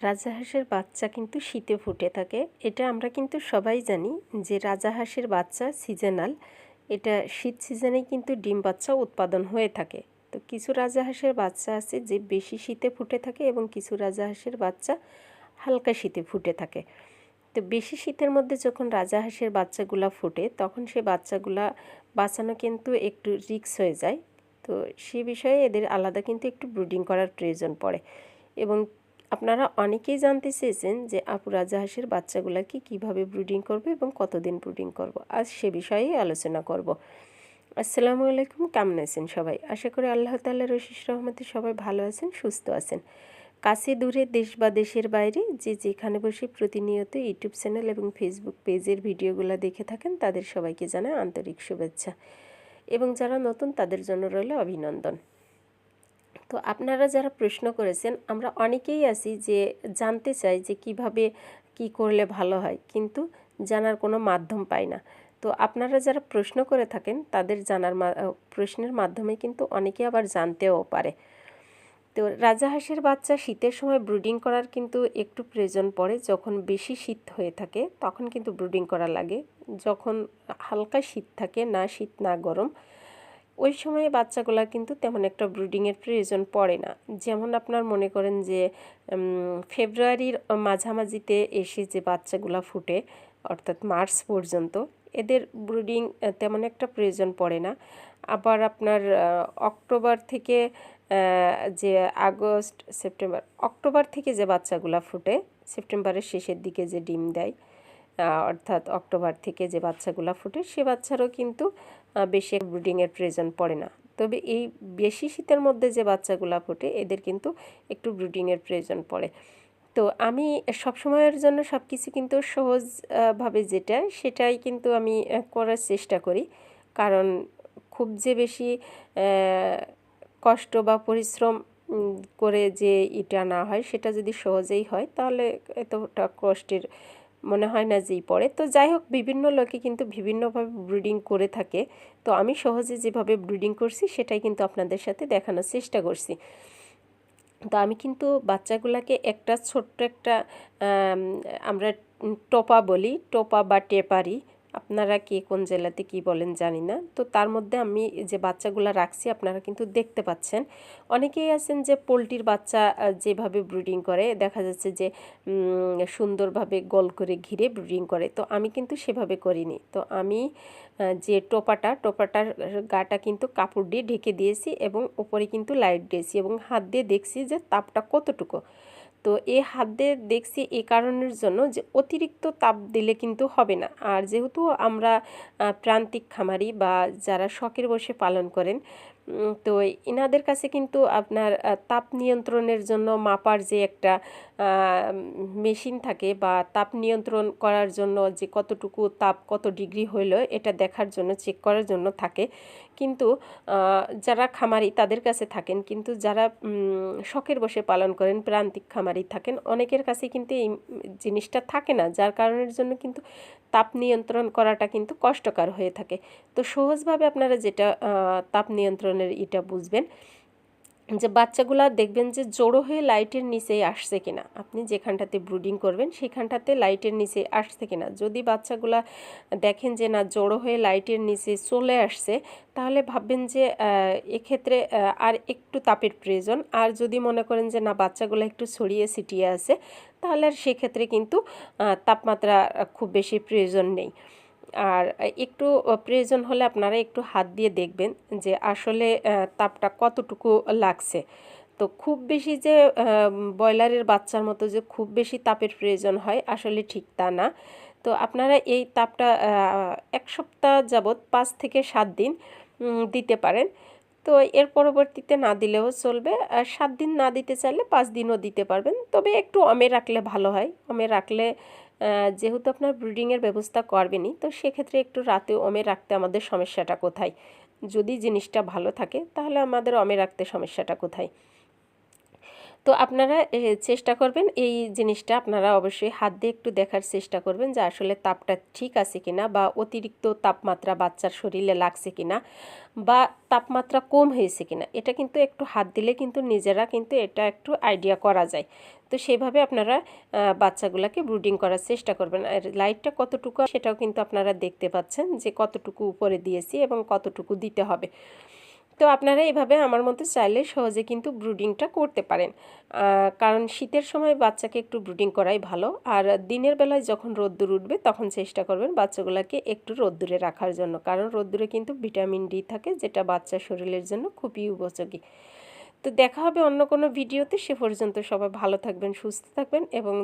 রাজাহাঁসের বাচ্চা কিন্তু শীতে ফুটে থাকে। এটা আমরা কিন্তু সবাই জানি যে রাজাহাঁসের বাচ্চা সিজনাল এটা শীত সিজনেই কিন্তু ডিম বাচ্চা উৎপাদন হয়ে থাকে। তো কিছু রাজাহাঁসের বাচ্চা আছে যে বেশি শীতে ফুটে থাকে এবং কিছু রাজাহাঁসের বাচ্চা হালকা শীতে ফুটে থাকে। তো বেশি শীতের মধ্যে যখন রাজাহাঁসের বাচ্চাগুলা ফুটে, তখন সে বাচ্চাগুলা বাঁচানো কিন্তু একটু রিক্স হয়ে যায়। তো সে বিষয়ে এদের আলাদা কিন্তু একটু ব্রুডিং করার প্রয়োজন পড়ে। এবং আপনারা অনেকেই জানতে চেয়েছেন যে আপু রাজাহাঁসের বাচ্চাগুলোকে কীভাবে ব্রুডিং করবে এবং কতদিন ব্রুডিং করব। আজ সে বিষয়েই আলোচনা করব। আসসালামু আলাইকুম, কেমন আছেন সবাই? আশা করি আল্লাহ তাল্লাহ রশিস রহমতে সবাই ভালো আছেন, সুস্থ আছেন। কাছে দূরে দেশ বা দেশের বাইরে যে যেখানে বসে প্রতিনিয়ত ইউটিউব চ্যানেল এবং ফেসবুক পেজের ভিডিওগুলো দেখে থাকেন, তাদের সবাইকে জানায় আন্তরিক শুভেচ্ছা। এবং যারা নতুন, তাদের জন্য রইল অভিনন্দন। তো আপনারা যারা প্রশ্ন করেছেন, আমরা অনেকেই আছি যে জানতে চাই যে কীভাবে কি করলে ভালো হয়, কিন্তু জানার কোনো মাধ্যম পাই না। তো আপনারা যারা প্রশ্ন করে থাকেন, তাদের জানার প্রশ্নের মাধ্যমে কিন্তু অনেকে আবার জানতেও পারে। তো রাজা রাজাহাঁসের বাচ্চা শীতের সময় ব্রুডিং করার কিন্তু একটু প্রয়োজন পড়ে। যখন বেশি শীত হয়ে থাকে, তখন কিন্তু ব্রুডিং করা লাগে। যখন হালকা শীত থাকে, না শীত, না গরম ওই সময়ে বাচ্চাগুলা কিন্তু তেমন একটা ব্রুডিংয়ের প্রয়োজন পড়ে না। যেমন আপনার মনে করেন যে ফেব্রুয়ারির মাঝামাঝিতে এসে যে বাচ্চাগুলা ফুটে, অর্থাৎ মার্চ পর্যন্ত, এদের ব্রুডিং তেমন একটা প্রয়োজন পড়ে না। আবার আপনার অক্টোবর থেকে যে আগস্ট, সেপ্টেম্বর, অক্টোবর থেকে যে বাচ্চাগুলা ফুটে, সেপ্টেম্বরের শেষের দিকে যে ডিম দেয় অর্থাৎ অক্টোবর থেকে যে বাচ্চাগুলো ফুটে, সে বাচ্চারও কিন্তু বেশি ব্রুডিংয়ের প্রয়োজন পড়ে না। তবে এই বেশি শীতের মধ্যে যে বাচ্চাগুলো ফোটে, এদের কিন্তু একটু ব্রুডিংয়ের প্রয়োজন পড়ে। তো আমি সবসময়ের জন্য সব কিছু কিন্তু সহজভাবে যেটা, সেটাই কিন্তু আমি করার চেষ্টা করি। কারণ খুব যে বেশি কষ্ট বা পরিশ্রম করে যে এটা না হয়, সেটা যদি সহজেই হয়, তাহলে এতটা কষ্টের মনে হয় না যেই পড়ে তো যাই হোক বিভিন্ন লোকে কিন্তু বিভিন্নভাবে ব্রিডিং করে থাকে। তো আমি সহজে যেভাবে ব্রিডিং করছি, সেটাই কিন্তু আপনাদের সাথে দেখানোর চেষ্টা করছি। তো আমি কিন্তু বাচ্চাগুলোকে একটা ছোট্ট একটা আমরা টোপা বলি, টোপা বা টেপারি। আপনারা কে কোন জেলাতে কি বলেন জানি না। তো তার মধ্যে আমি যে বাচ্চাগুলো রাখছি, আপনারা কিন্তু দেখতে পাচ্ছেন। অনেকেই আছেন যে পোলট্রির বাচ্চা যেভাবে ব্রিডিং করে, দেখা যাচ্ছে যে সুন্দরভাবে গোল করে ঘিরে ব্রিডিং করে। তো আমি কিন্তু সেভাবে করিনি। তো আমি যে টোপাটা, টোপাটার গাটা কিন্তু কাপড় দিয়ে ঢেকে দিয়েছি এবং উপরে কিন্তু লাইট দিয়েছি এবং হাত দিয়ে দেখছি যে তাপটা কতটুকু। তো এ হাত দিয়ে দেখছি এ কারণের জন্য যে অতিরিক্ত তাপ দিলে কিন্তু হবে না। আর যেহেতু আমরা প্রান্তিক খামারি বা যারা শখের বসে পালন করেন তো এনাদের কাছে কিন্তু আপনার তাপ নিয়ন্ত্রণের জন্য মাপার যে একটা মেশিন থাকে বা তাপ নিয়ন্ত্রণ করার জন্য যে কতটুকু তাপ কত ডিগ্রি হইল, এটা দেখার জন্য, চেক করার জন্য থাকে। কিন্তু যারা খামারি তাদের কাছে থাকেন, কিন্তু যারা শখের বসে পালন করেন, প্রান্তিক খামারি থাকেন, অনেকের কাছে কিন্তু এই জিনিসটা থাকে না। যার কারণের জন্য কিন্তু তাপ নিয়ন্ত্রণ করাটা কিন্তু কষ্টকর হয়ে থাকে। তো সহজভাবে আপনারা যেটা তাপ নিয়ন্ত্রণের এটা বুঝবেন। যে বাচ্চাগুলা দেখবেন যে জড়ো হয়ে লাইটের নিচেই আসছে কিনা। আপনি যেখানটাতে ব্রুডিং করবেন, সেখানটাতে লাইটের নিচে আসছে কিনা। যদি বাচ্চাগুলা দেখেন যে না, জড়ো হয়ে লাইটের নিচে চলে আসছে, তাহলে ভাববেন যে এক্ষেত্রে আর একটু তাপের প্রয়োজন। আর যদি মনে করেন যে না, বাচ্চাগুলো একটু ছড়িয়ে ছিটিয়ে আছে, তাহলে আর সেক্ষেত্রে কিন্তু তাপমাত্রা খুব বেশি প্রয়োজন নেই। আর একটু প্রয়োজন হলে আপনারা একটু হাত দিয়ে দেখবেন যে আসলে তাপটা কতটুকু লাগছে। তো খুব বেশি যে ব্রয়লারের বাচ্চার মতো যে খুব বেশি তাপের প্রয়োজন হয় আসলে ঠিক তা না। তো আপনারা এই তাপটা এক সপ্তাহ যাবৎ পাঁচ থেকে সাত দিন দিতে পারেন। তো এর পরবর্তীতে না দিলেও চলবে। আর সাত দিন না দিতে চাইলে পাঁচ দিনও দিতে পারবেন। তবে একটু অমে রাখলে ভালো হয়। অমে রাখলে যেহেতু আপনার ব্রিডিংয়ের ব্যবস্থা করবেনই, তো সেক্ষেত্রে একটু রাতে অমে রাখতে আমাদের সমস্যাটা কোথায়? যদি জিনিসটা ভালো থাকে, তাহলে আমাদের অমে রাখতে সমস্যাটা কোথায়? তো আপনারা চেষ্টা করবেন এই জিনিসটা আপনারা অবশ্যই হাত দিয়ে একটু দেখার চেষ্টা করবেন যে আসলে তাপটা ঠিক আছে কিনা বা অতিরিক্ত তাপমাত্রা বাচ্চার শরীরে লাগছে কিনা বা তাপমাত্রা কম হয়েছে কিনা। এটা কিন্তু একটু হাত দিলে কিন্তু নিজেরা কিন্তু এটা একটু আইডিয়া করা যায়। তো সেইভাবে আপনারা বাচ্চাগুলোকে ব্রুডিং করার চেষ্টা করবেন। আর লাইটটা কতটুকু সেটাও কিন্তু আপনারা দেখতে পাচ্ছেন যে কতটুকু উপরে দিয়েছি এবং কতটুকু দিতে হবে। তো আপনারা এইভাবে আমার মতো চাইলে সহজে কিন্তু ব্রুডিংটা করতে পারেন। কারণ শীতের সময় বাচ্চাকে একটু ব্রুডিং করাই ভালো। আর দিনের বেলায় যখন রোদ্দুর উঠবে, তখন চেষ্টা করবেন বাচ্চাগুলোকে একটু রোদ্দুরে রাখার জন্য। কারণ রোদ্দুরে কিন্তু ভিটামিন ডি থাকে, যেটা বাচ্চা শরীরের জন্য খুবই উপযোগী। তো দেখা হবে অন্য কোনো ভিডিওতে। সে পর্যন্ত সবাই ভালো থাকবেন, সুস্থ থাকবেন এবং